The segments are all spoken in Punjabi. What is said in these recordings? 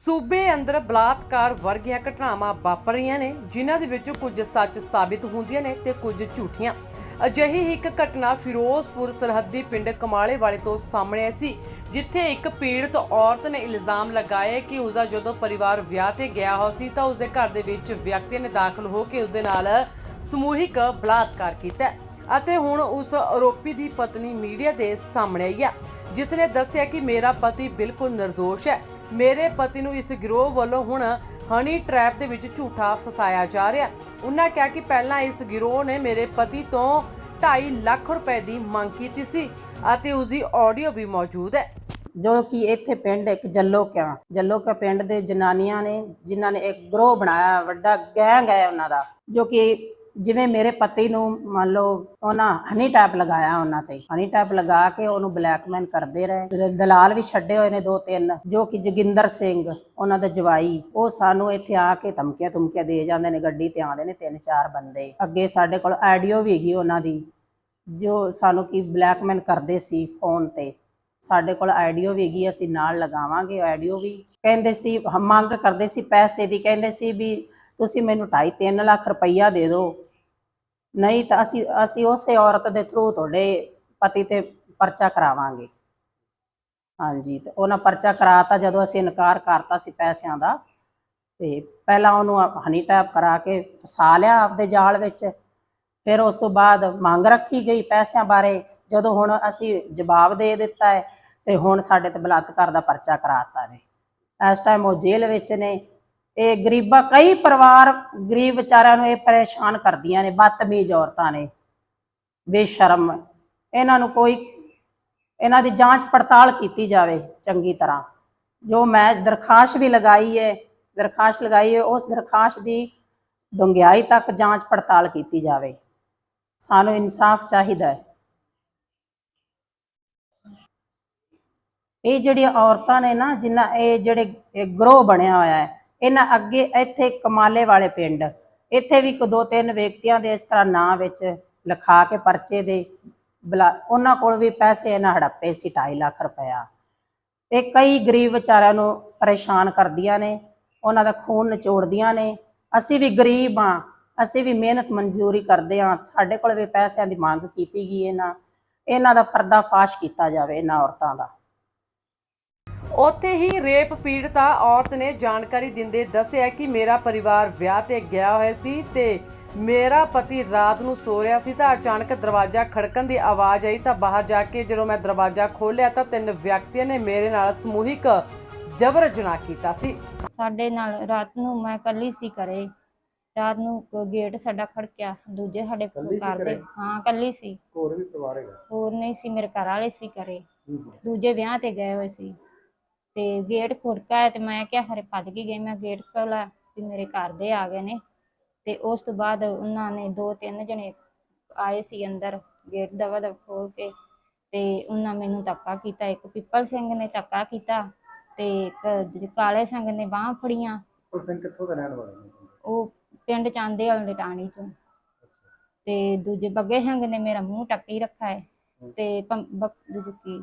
ਸੂਬੇ ਅੰਦਰ ਬਲਾਤਕਾਰ ਵਰਗੀਆਂ ਘਟਨਾਵਾਂ ਵਾਪਰ ਰਹੀਆਂ ਨੇ, ਜਿਨ੍ਹਾਂ ਦੇ ਵਿੱਚੋਂ ਕੁਝ ਸੱਚ ਸਾਬਿਤ ਹੁੰਦੀਆਂ ਨੇ ਤੇ ਕੁਝ ਝੂਠੀਆਂ। ਅਜਿਹੀ ਇੱਕ ਘਟਨਾ ਫਿਰੋਜ਼ਪੁਰ ਸਰਹੱਦੀ ਪਿੰਡ ਕਮਾਲੇ ਵਾਲੇ ਤੋਂ ਸਾਹਮਣੇ ਆਈ ਸੀ, ਜਿੱਥੇ ਇੱਕ ਪੀੜਤ ਔਰਤ ਨੇ ਇਲਜ਼ਾਮ ਲਗਾਇਆ ਕਿ ਉਸਦਾ ਜਦੋਂ ਪਰਿਵਾਰ ਵਿਆਹ ਤੇ ਗਿਆ ਹੋ ਸੀ, ਤਾਂ ਉਸਦੇ ਘਰ ਦੇ ਵਿੱਚ ਵਿਅਕਤੀ ਨੇ ਦਾਖਲ ਹੋ ਕੇ ਉਸਦੇ ਨਾਲ ਸਮੂਹਿਕ ਬਲਾਤਕਾਰ ਕੀਤਾ ਅਤੇ ਹੁਣ ਉਸ ਆਰੋਪੀ ਦੀ ਪਤਨੀ ਮੀਡੀਆ ਦੇ ਸਾਹਮਣੇ ਆਈ ਹੈ, ਜਿਸ ਨੇ ਦੱਸਿਆ ਕਿ ਮੇਰਾ ਪਤੀ ਬਿਲਕੁਲ ਨਿਰਦੋਸ਼ ਹੈ। ਮੇਰੇ ਪਤੀ ਨੂੰ ਇਸ ਗਿਰੋਹ ਵੱਲੋਂ ਹੁਣ ਹਨੀ ਟ੍ਰੈਪ ਦੇ ਵਿੱਚ ਝੂਠਾ ਫਸਾਇਆ ਜਾ ਰਿਹਾ। ਉਹਨਾਂ ਕਿਹਾ ਕਿ ਪਹਿਲਾਂ ਇਸ ਗਿਰੋਹ ਨੇ ਮੇਰੇ ਪਤੀ ਤੋਂ 2.5 ਲੱਖ ਰੁਪਏ ਦੀ ਮੰਗ ਕੀਤੀ ਸੀ ਅਤੇ ਉਸ ਦੀ ਆਡੀਓ ਵੀ ਮੌਜੂਦ ਹੈ। ਜੋ ਕਿ ਇੱਥੇ ਪਿੰਡ ਇੱਕ ਜੱਲੋਕਿਆਂ ਜੱਲੋਕਿਆ ਪਿੰਡ ਦੇ ਜਨਾਨੀਆਂ ਨੇ, ਜਿਨ੍ਹਾਂ ਨੇ ਇੱਕ ਗਰੋਹ ਬਣਾਇਆ, ਵੱਡਾ ਗੈਂਗ ਹੈ ਉਹਨਾਂ ਦਾ, ਜੋ ਕਿ ਜਿਵੇਂ ਮੇਰੇ ਪਤੀ ਨੂੰ ਮੰਨ ਲਓ ਉਹਨਾਂ ਹਨੀ ਟੈਪ ਲਗਾਇਆ ਉਹਨਾਂ ਤੇ ਹਨੀ ਟੈਪ ਲਗਾ ਕੇ ਉਹਨੂੰ ਬਲੈਕਮੇਲ ਕਰਦੇ ਰਹੇ। ਦਲਾਲ ਵੀ ਛੱਡੇ ਹੋਏ ਨੇ ਦੋ ਤਿੰਨ ਜੋ ਕਿ ਜੋਗਿੰਦਰ ਸਿੰਘ, ਉਹਨਾਂ ਦਾ ਜਵਾਈ, ਉਹ ਸਾਨੂੰ ਇੱਥੇ ਆ ਕੇ ਧਮਕੀਆਂ ਧਮਕੀਆਂ ਦੇ ਜਾਂਦੇ ਨੇ, ਗੱਡੀ ਤੇ ਆਉਂਦੇ ਨੇ ਤਿੰਨ ਚਾਰ ਬੰਦੇ। ਅੱਗੇ ਸਾਡੇ ਕੋਲ ਆਡੀਓ ਵੀ ਹੈਗੀ ਉਹਨਾਂ ਦੀ, ਜੋ ਸਾਨੂੰ ਕੀ ਬਲੈਕਮੇਲ ਕਰਦੇ ਸੀ ਫੋਨ ਤੇ। ਸਾਡੇ ਕੋਲ ਆਡੀਓ ਵੀ ਹੈਗੀ, ਅਸੀਂ ਨਾਲ ਲਗਾਵਾਂਗੇ ਆਡੀਓ ਵੀ। ਕਹਿੰਦੇ ਸੀ, ਮੰਗ ਕਰਦੇ ਸੀ ਪੈਸੇ ਦੀ, ਕਹਿੰਦੇ ਸੀ ਵੀ ਤੁਸੀਂ ਮੈਨੂੰ 2.5 3 ਲੱਖ ਰੁਪਈਆ ਦੇ ਦਿਓ। ਨਹੀਂ ਤਾਂ ਅਸੀਂ ਅਸੀਂ ਉਸੇ ਔਰਤ ਦੇ ਥਰੂ ਤੁਹਾਡੇ ਪਤੀ ਤੇ ਪਰਚਾ ਕਰਾਵਾਂਗੇ। ਹਾਂਜੀ, ਤੇ ਉਹਨਾਂ ਪਰਚਾ ਕਰਾਤਾ, ਜਦੋਂ ਅਸੀਂ ਇਨਕਾਰ ਕਰਤਾ ਸੀ ਪੈਸਿਆਂ ਦਾ, ਤੇ ਪਹਿਲਾਂ ਉਹਨੂੰ ਹਨੀ ਟੈਪ ਕਰਾ ਕੇ ਫਸਾ ਲਿਆ ਆਪਦੇ ਜਾਲ ਵਿੱਚ। ਫਿਰ ਉਸ ਤੋਂ ਬਾਅਦ ਮੰਗ ਰੱਖੀ ਗਈ ਪੈਸਿਆਂ ਬਾਰੇ, ਜਦੋਂ ਹੁਣ ਅਸੀਂ ਜਵਾਬ ਦੇ ਦਿੱਤਾ ਹੈ, ਤੇ ਹੁਣ ਸਾਡੇ ਤੇ ਬਲਾਤਕਾਰ ਦਾ ਪਰਚਾ ਕਰਾਤਾ ਨੇ ਇਸ ਟਾਈਮ ਉਹ ਜੇਲ੍ਹ ਵਿੱਚ ਨੇ ਇਹ ਗਰੀਬਾਂ, ਕਈ ਪਰਿਵਾਰ ਗਰੀਬ ਵਿਚਾਰਿਆਂ ਨੂੰ ਇਹ ਪਰੇਸ਼ਾਨ ਕਰਦੀਆਂ ਨੇ, ਬਦਤਮੀਜ਼ ਔਰਤਾਂ ਨੇ, ਬੇਸ਼ਰਮ, ਇਹਨਾਂ ਨੂੰ ਕੋਈ, ਇਹਨਾਂ ਦੀ ਜਾਂਚ ਪੜਤਾਲ ਕੀਤੀ ਜਾਵੇ ਚੰਗੀ ਤਰ੍ਹਾਂ। ਜੋ ਮੈਂ ਦਰਖਾਸਤ ਵੀ ਲਗਾਈ ਹੈ ਦਰਖਾਸਤ ਲਗਾਈ ਹੈ ਉਸ ਦਰਖਾਸਤ ਦੀ ਡੂੰਘਾਈ ਤੱਕ ਜਾਂਚ ਪੜਤਾਲ ਕੀਤੀ ਜਾਵੇ। ਸਾਨੂੰ ਇਨਸਾਫ ਚਾਹੀਦਾ ਹੈ। ਇਹ ਜਿਹੜੀਆਂ ਔਰਤਾਂ ਨੇ ਨਾ, ਜਿਨ੍ਹਾਂ ਇਹ ਜਿਹੜੇ, ਇਹ ਗਰੋਹ ਬਣਿਆ ਹੋਇਆ ਹੈ ਇਹਨਾਂ ਅੱਗੇ ਇੱਥੇ ਕਮਾਲੇ ਵਾਲੇ ਪਿੰਡ, ਇੱਥੇ ਵੀ ਕੋ ਦੋ ਤਿੰਨ ਵਿਅਕਤੀਆਂ ਦੇ ਇਸ ਤਰ੍ਹਾਂ ਨਾਂ ਵਿੱਚ ਲਿਖਾ ਕੇ ਪਰਚੇ ਦੇ ਬਲਾ, ਉਹਨਾਂ ਕੋਲ ਵੀ ਪੈਸੇ ਇਹਨਾਂ ਹੜੱਪੇ ਸੀ 2.5 ਲੱਖ ਰੁਪਇਆ। ਤੇ ਕਈ ਗਰੀਬ ਵਿਚਾਰਿਆਂ ਨੂੰ ਪਰੇਸ਼ਾਨ ਕਰਦੀਆਂ ਨੇ, ਉਹਨਾਂ ਦਾ ਖੂਨ ਨਿਚੋੜਦੀਆਂ ਨੇ। ਅਸੀਂ ਵੀ ਗਰੀਬ ਹਾਂ, ਅਸੀਂ ਵੀ ਮਿਹਨਤ ਮਨਜ਼ੂਰੀ ਕਰਦੇ ਹਾਂ, ਸਾਡੇ ਕੋਲ ਵੀ ਪੈਸਿਆਂ ਦੀ ਮੰਗ ਕੀਤੀ ਗਈ ਇਹਨਾਂ ਇਹਨਾਂ ਦਾ ਪਰਦਾ ਫਾਸ਼ ਕੀਤਾ ਜਾਵੇ ਇਹਨਾਂ ਔਰਤਾਂ ਦਾ। ਉੱਥੇ ਹੀ ਰੇਪ ਪੀੜਤਾ ਔਰਤ ਨੇ ਜਾਣਕਾਰੀ ਦਿੰਦੇ ਦੱਸਿਆ ਕਿ ਮੇਰਾ ਪਰਿਵਾਰ ਵਿਆਹ ਤੇ ਗਿਆ ਹੋਇਆ ਸੀ ਤੇ ਮੇਰਾ ਪਤੀ ਰਾਤ ਨੂੰ ਸੋ ਰਿਹਾ ਸੀ ਤਾਂ ਅਚਾਨਕ ਦਰਵਾਜ਼ਾ ਖੜਕਣ ਦੀ ਆਵਾਜ਼ ਆਈ ਤਾਂ ਬਾਹਰ ਜਾ ਕੇ ਜਦੋਂ ਮੈਂ ਦਰਵਾਜ਼ਾ ਖੋਲ੍ਹਿਆ ਤਾਂ ਤਿੰਨ ਵਿਅਕਤੀਆਂ ਨੇ ਮੇਰੇ ਨਾਲ ਸਮੂਹਿਕ ਜਬਰ ਜਨਾਹ ਕੀਤਾ ਸੀ। ਸਾਡੇ ਨਾਲ ਰਾਤ ਨੂੰ ਮੈਂ ਕੱਲੀ ਸੀ ਘਰੇ। ਰਾਤ ਨੂੰ ਕ- ਗੇਟ ਸਾਡਾ ਖੜਕਿਆ ਦੂਜੇ ਸਾਡੇ ਸੀ ਘਰ ਦੇ ਘਰੇ? ਹਾਂ ਕੱਲੀ ਸੀ। ਹੋਰ ਵੀ ਪਰਿਵਾਰ ਹੈਗਾ? ਹੋਰ ਨਹੀਂ ਸੀ ਮੇਰੇ ਘਰ ਵਾਲੇ ਸੀ ਘਰੇ। ਦੂਜੇ ਵਿਆਹ ਤੇ ਗਏ ਹੋਏ ਸੀ। ਤੇ ਗੇਟ ਖੁੜਕਾ ਤੇ ਮੈਂ ਕਿਹਾ ਖਰੇ ਭੱਜ ਕੇ ਗਈ ਮੈਂ ਗੇਟ ਖੋਲਾ ਵੀ ਮੇਰੇ ਘਰ ਦੇ ਆ ਗਏ ਨੇ। ਤੇ ਉਸ ਤੋਂ ਬਾਅਦ ਉਹਨਾਂ ਨੇ ਦੋ ਤਿੰਨ ਜਣੇ ਆਏ ਸੀ ਅੰਦਰ ਗੇਟ ਦਵਾ ਦਵ ਖੋਲ ਕੇ ਤੇ ਉਹਨਾਂ ਮੈਨੂੰ ਧੱਕਾ ਕੀਤਾ। ਇੱਕ ਪਿੱਪਲ ਸਿੰਘ ਨੇ ਧੱਕਾ ਕੀਤਾ ਤੇ ਇੱਕ ਕਾਲੇ ਸਿੰਘ ਨੇ ਬਾਹਾਂ ਫੜੀਆਂ। ਉਹ ਸਿੰਘ ਕਿੱਥੋਂ ਦਾ ਰਹਿਣ ਵਾਲਾ ਨੇ? ਉਹ ਪਿੰਡ ਚਾਂਦੇ ਵਾਲੇ ਦੇ ਟਾਣੀ ਚੋਂ। ਤੇ ਦੂਜੇ ਬੱਗੇ ਸਿੰਘ ਨੇ ਮੇਰਾ ਮੂੰਹ ਟੱਕੀ ਰੱਖਾ ਹੈ। ਤੇ ਦੂਜੇ ਕੀ?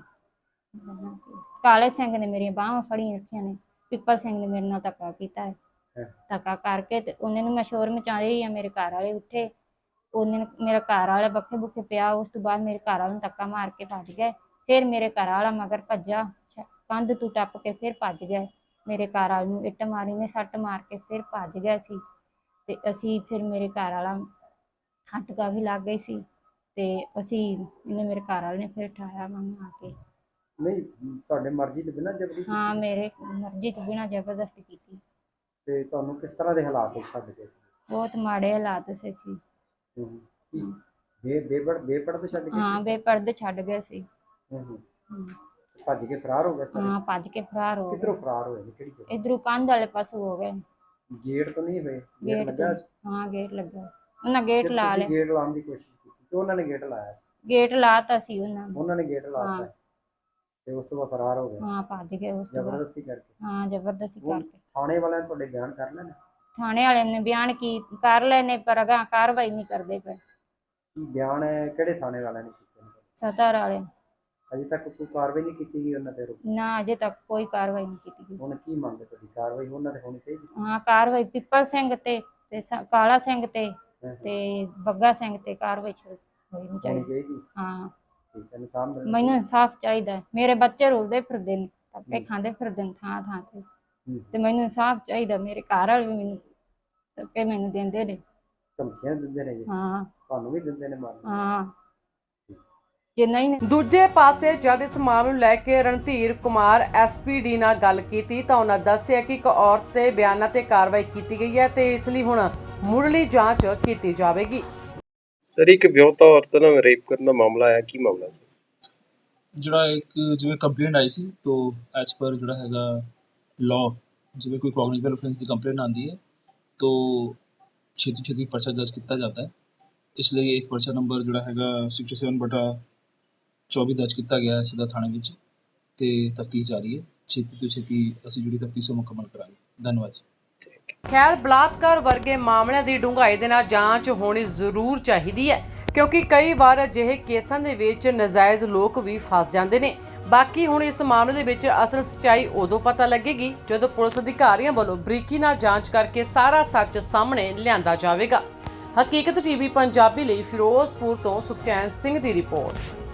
ਕਾਲੇ ਸਿੰਘ ਨੇ ਮੇਰੀਆਂ ਬਾਹਾਂ ਫੜੀਆਂ ਰੱਖੀਆਂ ਨੇ ਪਿੱਪਲ ਸਿੰਘ ਨੇ ਮੇਰੇ ਨਾਲ ਧੱਕਾ ਕੀਤਾ ਹੈ। ਧੱਕਾ ਕਰਕੇ ਤੇ ਉਹਨੇ ਨੂੰ ਮੈਂ ਸ਼ੋਰ ਮਚਾ ਰਹੀ ਆ ਮੇਰੇ ਘਰ ਵਾਲੇ ਉੱਠੇ ਉਹਨੇ ਮੇਰਾ ਘਰ ਵਾਲਾ ਬੱਖੇ ਬੁੱਖੇ ਪਿਆ ਉਸ ਤੋਂ ਬਾਅਦ ਮੇਰੇ ਘਰ ਵਾਲੇ ਨੂੰ ਧੱਕਾ ਮਾਰ ਕੇ ਭੱਜ ਗਏ। ਫਿਰ ਮੇਰੇ ਘਰ ਵਾਲਾ ਮਗਰ ਭੱਜਾ ਕੰਧ ਤੋਂ ਟੱਪ ਕੇ ਫਿਰ ਭੱਜ ਗਏ ਮੇਰੇ ਘਰ ਵਾਲੇ ਨੂੰ ਇੱਟ ਮਾਰੀ ਨੇ ਸੱਟ ਮਾਰ ਕੇ ਫਿਰ ਭੱਜ ਗਿਆ ਸੀ। ਤੇ ਅਸੀਂ ਫਿਰ ਮੇਰੇ ਘਰ ਵਾਲਾ ਹਟਕਾ ਵੀ ਲੱਗ ਗਈ ਸੀ ਤੇ ਅਸੀਂ ਇਹਨੇ ਮੇਰੇ ਘਰ ਵਾਲੇ ਨੇ ਫਿਰ ਠਾਇਆ ਮੈਨੂੰ ਆ ਕੇ ਨਹੀਂ ਤੁਹਾਡੇ ਮਰਜ਼ੀ ਦੇ ਬਿਨਾਂ ਜਬਰੀ ਹਾਂ ਮੇਰੇ ਮਰਜ਼ੀ ਤੋਂ ਬਿਨਾਂ ਜ਼ਬਰਦਸਤੀ ਕੀਤੀ। ਤੇ ਤੁਹਾਨੂੰ ਕਿਸ ਤਰ੍ਹਾਂ ਦੇ ਹਾਲਾਤ ਵਿੱਚ ਛੱਡ ਗਏ ਸੀ? ਬਹੁਤ ਮਾੜੇ ਹਾਲਾਤ ਸੀ ਜੀ। ਹੂੰ। ਕੀ ਬੇ ਬੇਪੜ ਬੇਪੜ ਤੋਂ ਛੱਡ ਗਏ ਹਾਂ ਬੇਪਰਦ ਛੱਡ ਗਏ ਸੀ। ਹੂੰ, ਹੂੰ। ਹਮ, ਭੱਜ ਕੇ ਫਰਾਰ ਹੋ ਗਏ ਸਾਰੇ? ਹਾਂ ਭੱਜ ਕੇ ਫਰਾਰ ਹੋ ਕਿੱਧਰੋਂ ਫਰਾਰ ਹੋਏ ਨੇ? ਕਿਹੜੀ ਜਗ੍ਹਾ? ਇਧਰੋਂ ਕੰਧ ਵਾਲੇ ਪਾਸੋਂ ਹੋ ਗਏ। ਗੇਟ ਤੋਂ ਨਹੀਂ ਹੋਏ? ਗੇਟ ਗੇਟ ਲੱਗਾ ਤੋਂ। ਹਾਂ ਗੇਟ ਲੱਗਾ। ਉਹਨਾਂ ਗੇਟ ਫਿਰ ਲਾ ਤੁਸੀਂ ਲਿਆ ਗੇਟ ਲਾਉਣ ਦੀ ਕੋਸ਼ਿਸ਼ ਕੀਤੀ ਤੇ ਉਹਨਾਂ ਨੇ ਗੇਟ ਲਾਇਆ ਸੀ? ਗੇਟ ਲਾਤਾ ਸੀ ਉਹਨਾਂ ਨੇ। ਉਹਨਾਂ ਨੇ ਗੇਟ ਲਾਤਾ ਹਾਂ। ਤੇ ਉਸ ਤੋਂ ਬਾਅਦ ਫਰਾਰ ਹੋ ਗਏ। ਹਾਂ ਭੱਜ ਗਏ ਉਸ ਤੋਂ ਬਾਅਦ। ਜ਼ਬਰਦਸਤੀ ਕਰਕੇ। ਹਾਂ ਜ਼ਬਰਦਸਤੀ ਹੁਣ ਕਰਕੇ। ਥਾਣੇ ਵਾਲਿਆਂ ਨੇ ਤੁਹਾਡੇ ਬਿਆਨ ਕਰ ਲੈਣੇ? ਥਾਣੇ ਵਾਲਿਆਂ ਨੇ ਬਿਆਨ ਕੀ ਕਰ ਲਏ ਨੇ ਪਰ ਅਗਾ ਕਾਰਵਾਈ ਨਹੀਂ ਕਰਦੇ ਪਏ। ਕੀ ਬਿਆਨ ਹੈ? ਕਿਹੜੇ ਥਾਣੇ ਵਾਲਿਆਂ ਨੇ ਕੀਤੇ ਨੇ? ਸਤਰ ਵਾਲੇ। ਅਜੇ ਤੱਕ ਕੋਈ ਕਾਰਵਾਈ ਨਹੀਂ ਕੀਤੀ ਗਈ ਉਹਨਾਂ ਤੇ ਨਾ ਅਜੇ ਤੱਕ ਕੋਈ ਕਾਰਵਾਈ ਨਹੀਂ ਕੀਤੀ ਗਈ। ਹੁਣ ਕੀ ਮੰਗਦੇ ਤੁਹਾਡੀ? ਕਾਰਵਾਈ ਉਹਨਾਂ ਤੇ ਹੋਣੀ ਚਾਹੀਦੀ? ਹਾਂ ਕਾਰਵਾਈ ਪਿੱਪਲ ਸਿੰਘ ਤੇ ਤੇ ਸ- ਕਾਲਾ ਸਿੰਘ ਤੇ ਹਾਂ। ਤੇ ਬੱਗਾ ਸਿੰਘ ਤੇ ਕਾਰਵਾਈ ਸ਼ੁਰੂ ਹੋਣੀ ਹੋਣੀ ਚਾਹੀਦੀ। ਚਾਹੀਦੀ। ਹਾਂ। ਠੀਕ ਹੈ ਇਨਸਾਨ ਮਿਲਣਾ ਮੈਨੂੰ ਇਨਸਾਫ ਚਾਹੀਦਾ ਹੈ। ਮੇਰੇ ਬੱਚੇ ਰੁਲਦੇ ਫਿਰਦੇ ਨੇ ਧੱਕੇ। ਖਾਂਦੇ ਫਿਰਦੇ ਨੇ ਥਾਂ ਥਾਂ ਤੇ। ਹੂੰ। ਤੇ ਮੈਨੂੰ ਇਨਸਾਫ ਚਾਹੀਦਾ ਮੇਰੇ ਘਰ ਵਾਲੇ ਵੀ ਮੈਨੂੰ ਧੱਕੇ ਮੈਨੂੰ ਦਿੰਦੇ ਨੇ। ਧਮਕੀਆਂ ਦਿੰਦੇ ਨੇ ਜੀ? ਹਾਂ। ਤੁਹਾਨੂੰ ਵੀ ਦਿੰਦੇ ਨੇ ਮਾਰਨ? ਹਾਂ। ਜੇ ਨਹੀਂ ਦੂਜੇ ਪਾਸੇ ਜਦ ਇਸ ਮਾਮਲੇ ਨੂੰ ਲੈ ਕੇ ਰਣਧੀਰ ਕੁਮਾਰ ਐਸਪੀਡੀ ਨਾਲ ਗੱਲ ਕੀਤੀ ਤਾਂ ਉਹਨਾਂ ਦੱਸਿਆ ਕਿ ਇੱਕ ਔਰਤ ਦੇ ਬਿਆਨਾਂ ਤੇ ਕਾਰਵਾਈ ਕੀਤੀ ਗਈ ਹੈ ਤੇ ਇਸ ਲਈ ਹੁਣ ਮੁੱਢਲੀ ਜਾਂਚ ਕੀਤੀ ਜਾਵੇਗੀ। ਸਰ, ਇੱਕ ਵਿਆਹੁਤਾ ਔਰਤ ਨਾਲ ਰੇਪ ਕਰਨ ਦਾ ਮਾਮਲਾ ਆਇਆ, ਕੀ ਮਾਮਲਾ ਸੀ? ਜਿਹੜਾ ਇੱਕ ਜਿਵੇਂ ਕੰਪਲੇਂਟ ਆਈ ਸੀ, ਤੋਂ ਐਜ਼ ਪਰ ਜਿਹੜਾ ਹੈਗਾ ਲਾਅ ਜਿਵੇਂ ਕੋਈ ਕੌਗਨੀਟਿਵ ਅਫੈਂਸ ਦੀ ਕੰਪਲੇਂਟ ਆਉਂਦੀ ਹੈ, ਤੋਂ ਛੇਤੀ ਛੇਤੀ ਪਰਚਾ ਦਰਜ ਕੀਤਾ ਜਾਂਦਾ ਹੈ। ਇਸ ਲਈ ਇੱਕ ਪਰਚਾ ਨੰਬਰ ਜਿਹੜਾ ਹੈਗਾ 67 ਬਟਾ 24 ਦਰਜ ਕੀਤਾ ਗਿਆ ਹੈ ਸਿੱਧਾ ਥਾਣੇ ਵਿੱਚ, ਤੇ ਤਫਤੀਸ਼ ਜਾਰੀ ਹੈ। ਛੇਤੀ ਤੋਂ ਛੇਤੀ ਅਸੀਂ ਜਿਹੜੀ ਤਫਤੀਸ਼ ਉਹ ਮੁਕੰਮਲ ਕਰਾਂਗੇ। ਧੰਨਵਾਦ ਜੀ। ਖੈਰ, ਬਲਾਤਕਾਰ ਵਰਗੇ ਮਾਮਲਿਆਂ ਦੀ ਡੂੰਘਾਈ ਦੇ ਨਾਲ ਜਾਂਚ ਹੋਣੀ ਜ਼ਰੂਰ ਚਾਹੀਦੀ ਹੈ, ਕਿਉਂਕਿ ਕਈ ਵਾਰ ਅਜਿਹੇ ਕੇਸਾਂ ਦੇ ਵਿੱਚ ਨਜਾਇਜ਼ ਲੋਕ ਵੀ ਫਸ ਜਾਂਦੇ ਨੇ। ਬਾਕੀ ਹੁਣ ਇਸ ਮਾਮਲੇ ਦੇ ਵਿੱਚ ਅਸਲ ਸਚਾਈ ਉਦੋਂ ਪਤਾ ਲੱਗੇਗੀ ਜਦੋਂ ਪੁਲਿਸ ਅਧਿਕਾਰੀਆਂ ਵੱਲੋਂ ਬਰੀਕੀ ਨਾਲ ਜਾਂਚ ਕਰਕੇ ਸਾਰਾ ਸੱਚ ਸਾਹਮਣੇ ਲਿਆਂਦਾ ਜਾਵੇਗਾ। ਹਕੀਕਤ ਟੀਵੀ ਪੰਜਾਬੀ ਲਈ ਫਿਰੋਜ਼ਪੁਰ ਤੋਂ ਸੁਖਚੈਨ ਸਿੰਘ ਦੀ ਰਿਪੋਰਟ।